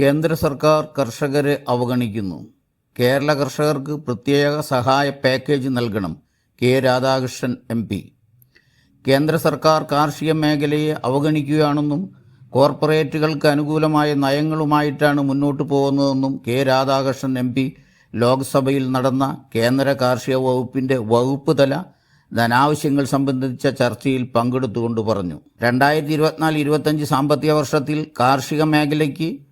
കേന്ദ്ര സർക്കാർ കർഷകരെ അവഗണിക്കുന്നു. കേരള കർഷകർക്ക് പ്രത്യേക സഹായ പാക്കേജ് നൽകണം കെ രാധാകൃഷ്ണൻ എം പി. കേന്ദ്ര സർക്കാർ കാർഷിക മേഖലയെ അവഗണിക്കുകയാണെന്നും കോർപ്പറേറ്റുകൾക്ക് അനുകൂലമായ നയങ്ങളുമായിട്ടാണ് മുന്നോട്ട് പോകുന്നതെന്നും കെ രാധാകൃഷ്ണൻ എം പി. ലോക്സഭയിൽ നടന്ന കേന്ദ്ര കാർഷിക വകുപ്പിന്റെ വകുപ്പ് തല ധനാവശ്യങ്ങൾ സംബന്ധിച്ച ചർച്ചയിൽ പങ്കെടുത്തുകൊണ്ട് പറഞ്ഞു. രണ്ടായിരത്തി ഇരുപത്തിനാല് ഇരുപത്തഞ്ച് സാമ്പത്തിക വർഷത്തിൽ കാർഷിക മേഖലയ്ക്ക്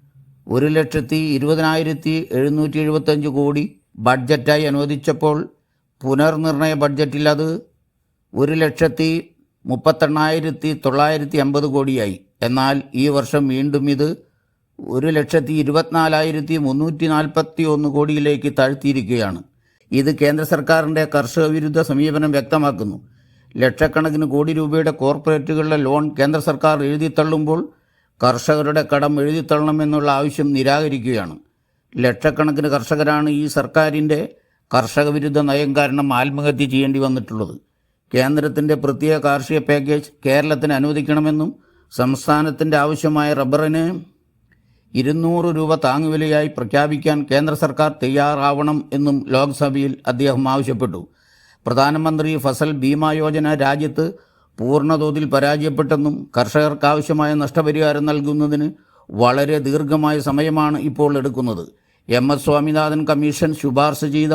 ഒരു ലക്ഷത്തി ഇരുപതിനായിരത്തി എഴുന്നൂറ്റി എഴുപത്തഞ്ച് കോടി ബഡ്ജറ്റായി അനുവദിച്ചപ്പോൾ പുനർനിർണയ ബഡ്ജറ്റിൽ അത് ഒരു ലക്ഷത്തി മുപ്പത്തെണ്ണായിരത്തി തൊള്ളായിരത്തി അമ്പത് കോടിയായി. എന്നാൽ ഈ വർഷം വീണ്ടും ഇത് ഒരു ലക്ഷത്തി ഇരുപത്തിനാലായിരത്തി മുന്നൂറ്റി നാൽപ്പത്തി ഒന്ന് കോടിയിലേക്ക് താഴ്ത്തിയിരിക്കുകയാണ്. ഇത് കേന്ദ്ര സർക്കാരിന്റെ കർഷക വിരുദ്ധ സമീപനം വ്യക്തമാക്കുന്നു. ലക്ഷക്കണക്കിന് കോടി രൂപയുടെ കോർപ്പറേറ്റുകളുടെ ലോൺ കേന്ദ്ര സർക്കാർ എഴുതിത്തള്ളുമ്പോൾ കർഷകരുടെ കടം എഴുതിത്തള്ളണമെന്നുള്ള ആവശ്യം നിരാകരിക്കുകയാണ്. ലക്ഷക്കണക്കിന് കർഷകരാണ് ഈ സർക്കാരിന്റെ കർഷക വിരുദ്ധ നയം കാരണം ആത്മഹത്യ ചെയ്യേണ്ടി വന്നിട്ടുള്ളത്. കേന്ദ്രത്തിന്റെ പ്രത്യേക കാർഷിക പാക്കേജ് കേരളത്തിന് അനുവദിക്കണമെന്നും സംസ്ഥാനത്തിന്റെ ആവശ്യമായ റബ്ബറിന് ഇരുന്നൂറ് രൂപ താങ്ങുവിലയായി പ്രഖ്യാപിക്കാൻ കേന്ദ്ര സർക്കാർ തയ്യാറാവണം എന്നും ലോക്സഭയിൽ അദ്ദേഹം ആവശ്യപ്പെട്ടു. പ്രധാനമന്ത്രി ഫസൽ ബീമാ യോജന രാജ്യത്ത് പൂർണതോതിൽ പരാജയപ്പെട്ടെന്നും കർഷകർക്ക് ആവശ്യമായ നഷ്ടപരിഹാരം നൽകുന്നതിന് വളരെ ദീർഘമായ സമയമാണ് ഇപ്പോൾ എടുക്കുന്നത്. എം എസ് സ്വാമിനാഥൻ കമ്മീഷൻ ശുപാർശ ചെയ്ത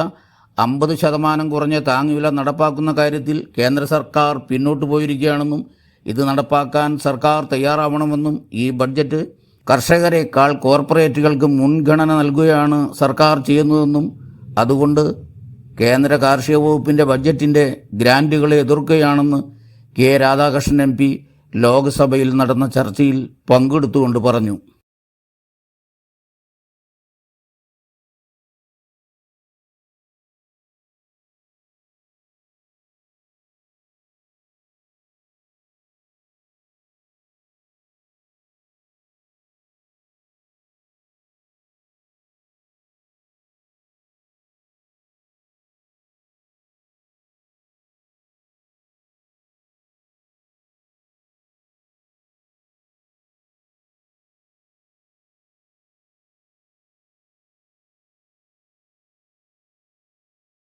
അമ്പത് ശതമാനം കുറഞ്ഞ താങ്ങുവില നടപ്പാക്കുന്ന കാര്യത്തിൽ കേന്ദ്ര സർക്കാർ പിന്നോട്ട് പോയിരിക്കുകയാണെന്നും ഇത് നടപ്പാക്കാൻ സർക്കാർ തയ്യാറാവണമെന്നും ഈ ബഡ്ജറ്റ് കർഷകരെക്കാൾ കോർപ്പറേറ്റുകൾക്ക് മുൻഗണന നൽകുകയാണ് സർക്കാർ ചെയ്യുന്നതെന്നും അതുകൊണ്ട് കേന്ദ്ര കാർഷിക വകുപ്പിന്റെ ബഡ്ജറ്റിന്റെ ഗ്രാന്റുകളെ എതിർക്കുകയാണെന്ന് കെ രാധാകൃഷ്ണൻ എം പി ലോക്സഭയിൽ നടന്ന ചർച്ചയിൽ പങ്കെടുത്തുകൊണ്ട് പറഞ്ഞു